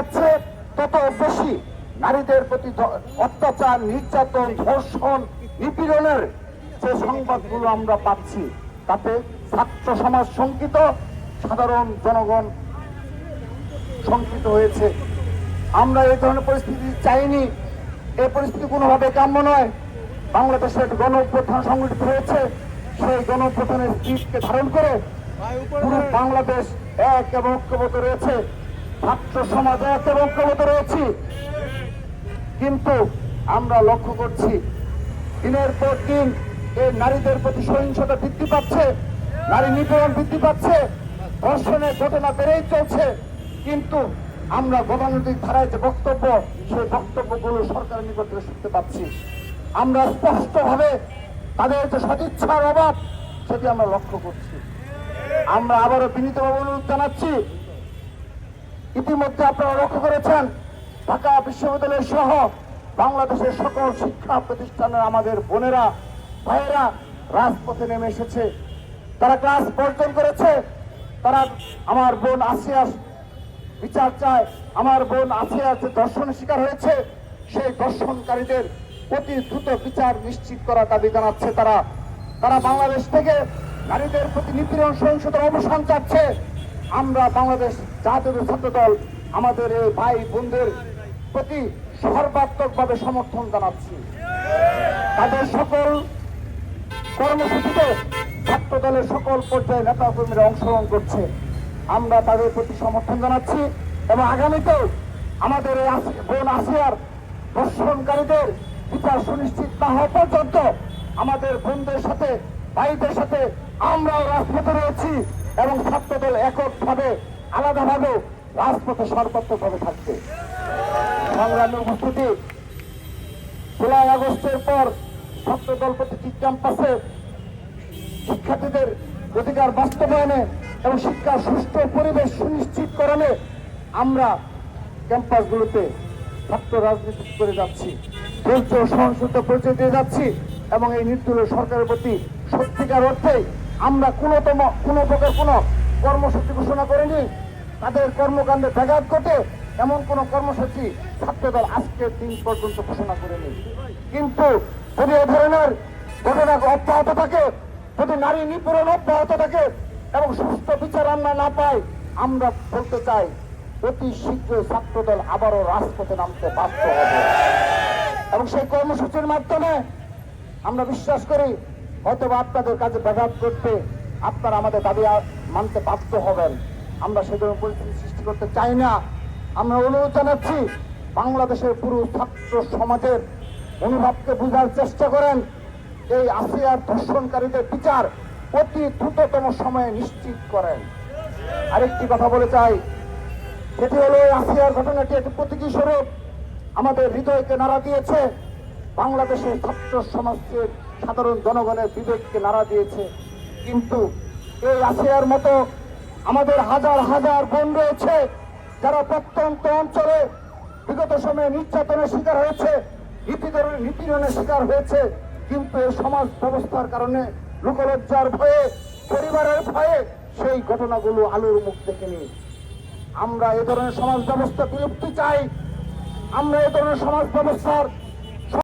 যাচ্ছে, তত বেশি নারীদের প্রতি অত্যাচার, নির্যাতন, ধর্ষণ, নিপীড়নের যে সংবাদগুলো আমরা পাচ্ছি, তাতে ছাত্র সমাজ শঙ্কিত, সাধারণ জনগণ শঙ্কিত হয়েছে। আমরা এই ধরনের পরিস্থিতি চাইনি। এই পরিস্থিতি কোনোভাবে কাম্য নয়। বাংলাদেশের গণ সংগঠিত হয়েছে। সেই গণ অভ্যুত্থানের ধারণ করে পুরো বাংলাদেশ এক এবং ঐক্যবদ্ধ রয়েছে। ছাত্র সমাজ এক এবং ঐক্যবদ্ধ রয়েছে। কিন্তু আমরা লক্ষ্য করছি, দিনের পর দিন এই নারীদের প্রতি সহিংসতা বৃদ্ধি পাচ্ছে, নারী নিপীড়ন বৃদ্ধি পাচ্ছে, ধর্ষণের ঘটনা বেড়েই চলছে। কিন্তু আমরা গতানুগতিক ধারায় যে বক্তব্য, সেই বক্তব্যগুলো সরকারের নিকট থেকে শুনতে পাচ্ছি। আমরা স্পষ্টভাবে তাদের যে সদিচ্ছার অভাব, সেটি আমরা লক্ষ্য করছি। আমরা আবারও বিনীতভাবে অনুরোধ জানাচ্ছি ইতিমধ্যে আপনারা লক্ষ্য করেছেন, ঢাকা বিশ্ববিদ্যালয় সহ বাংলাদেশের সকল শিক্ষা প্রতিষ্ঠানের আমাদের বোনেরা, ভাইয়েরা রাজপথে নেমে এসেছে। তারা ক্লাস বর্জন করেছে, তারা আমার বোন আসিয়া বিচার চায়, আমার বোন আসিয়া যে দর্শনের শিকার হয়েছে, সেই দর্শনকারীদের অতি দ্রুত বিচার নিশ্চিত করার দাবি জানাচ্ছে তারা। তারা বাংলাদেশ থেকে নারীদের প্রতি নিপীড়ন, সহিংসতার অবসান চাচ্ছে। আমরা বাংলাদেশ জাতীয় ছাত্র দল আমাদের এই ভাই বোনদের প্রতি সর্বাত্মকভাবে সমর্থন জানাচ্ছি। তাদের সকল কর্মসূচিতে ছাত্র দলের সকল পর্যায়ে নেতা কর্মীরা অংশগ্রহণ করছে। আমরা তাদের প্রতি সমর্থন জানাচ্ছি এবং আগামীতেও আমাদের এই বোন আসিয়ার দর্শনকারীদের বিচার সুনিশ্চিত না হওয়া পর্যন্ত আমাদের বোনদের সাথে, ভাইদের সাথে আমরাও রাজপথে রয়েছি এবং ছাত্র দল এককভাবে, আলাদাভাবে রাজপথে সর্বাত্মকভাবে থাকবে। সংগ্রামী উপস্থিতি, জুলাই আগস্টের পর ছাত্র ছাত্রদল প্রতিটি ক্যাম্পাসে শিক্ষার্থীদের অধিকার বাস্তবায়নে এবং শিক্ষার সুষ্ঠু পরিবেশ সুনিশ্চিত করণে আমরা ক্যাম্পাসগুলোতে ছাত্র রাজনীতি করে যাচ্ছি। ও সহনশীলতা পরিচয় দিয়ে যাচ্ছি এবং এই নির্দল সরকারের প্রতি সত্যিকার অর্থে আমরা কোনোতম, কোনো প্রকার কোনো কর্মসূচি ঘোষণা করিনি। তাদের কর্মকাণ্ডে ব্যাঘাত ঘটে, এমন কোনো কর্মসূচি ছাত্রদল আজকের দিন পর্যন্ত ঘোষণা করেনি। কিন্তু যদি এ ধরনের ঘটনা অব্যাহত থাকে, যদি নারী নিপীড়ন অব্যাহত থাকে এবং সুস্থ বিচার আমরা না পাই, আমরা বলতে চাই, অতি শীঘ্রই ছাত্রদল আবারও রাজপথে নামতে বাধ্য হবে। এবং সেই কর্মসূচির মাধ্যমে আমরা বিশ্বাস করি হয়তো বা আপনাদের কাজে ব্যাঘাত করতে আপনারা আমাদের দাবি মানতে বাধ্য হবেন। আমরা সে ধরনের পরিস্থিতি সৃষ্টি করতে চাই না। আমরা অনুরোধ জানাচ্ছি, বাংলাদেশের পুরো ছাত্র সমাজের অনুভবকে বোঝার চেষ্টা করেন। এই আসিয়ার ধর্ষণকারীদের বিচার অতি দ্রুততম সময়ে নিশ্চিত করেন। আরেকটি কথা বলে চাই, সেটি হলো আসিয়ার ঘটনাটি একটি প্রতীকী স্বরূপ। আমাদের হৃদয়কে নাড়া দিয়েছে। বাংলাদেশের ছাত্র সমাজের সাধারণ জনগণের বিবেককে নাড়া দিয়েছে। কিন্তু এই আসিয়ার মতো আমাদের হাজার হাজার বোন রয়েছে, যারা প্রত্যন্ত অঞ্চলে বিগত সময়ে নির্যাতনের শিকার হয়েছে, নিপীড়নের নিপীড়নের শিকার হয়েছে। কিন্তু এই সমাজ ব্যবস্থার কারণে লোকলজ্জার ভয়ে, পরিবারের ভয়ে সেই ঘটনাগুলো আলোর মুখ থেকে দেখেনি। আমরা এ ধরনের সমাজ ব্যবস্থা বিলুপ্তি চাই। আমরা এ ধরনের সমাজ ব্যবস্থার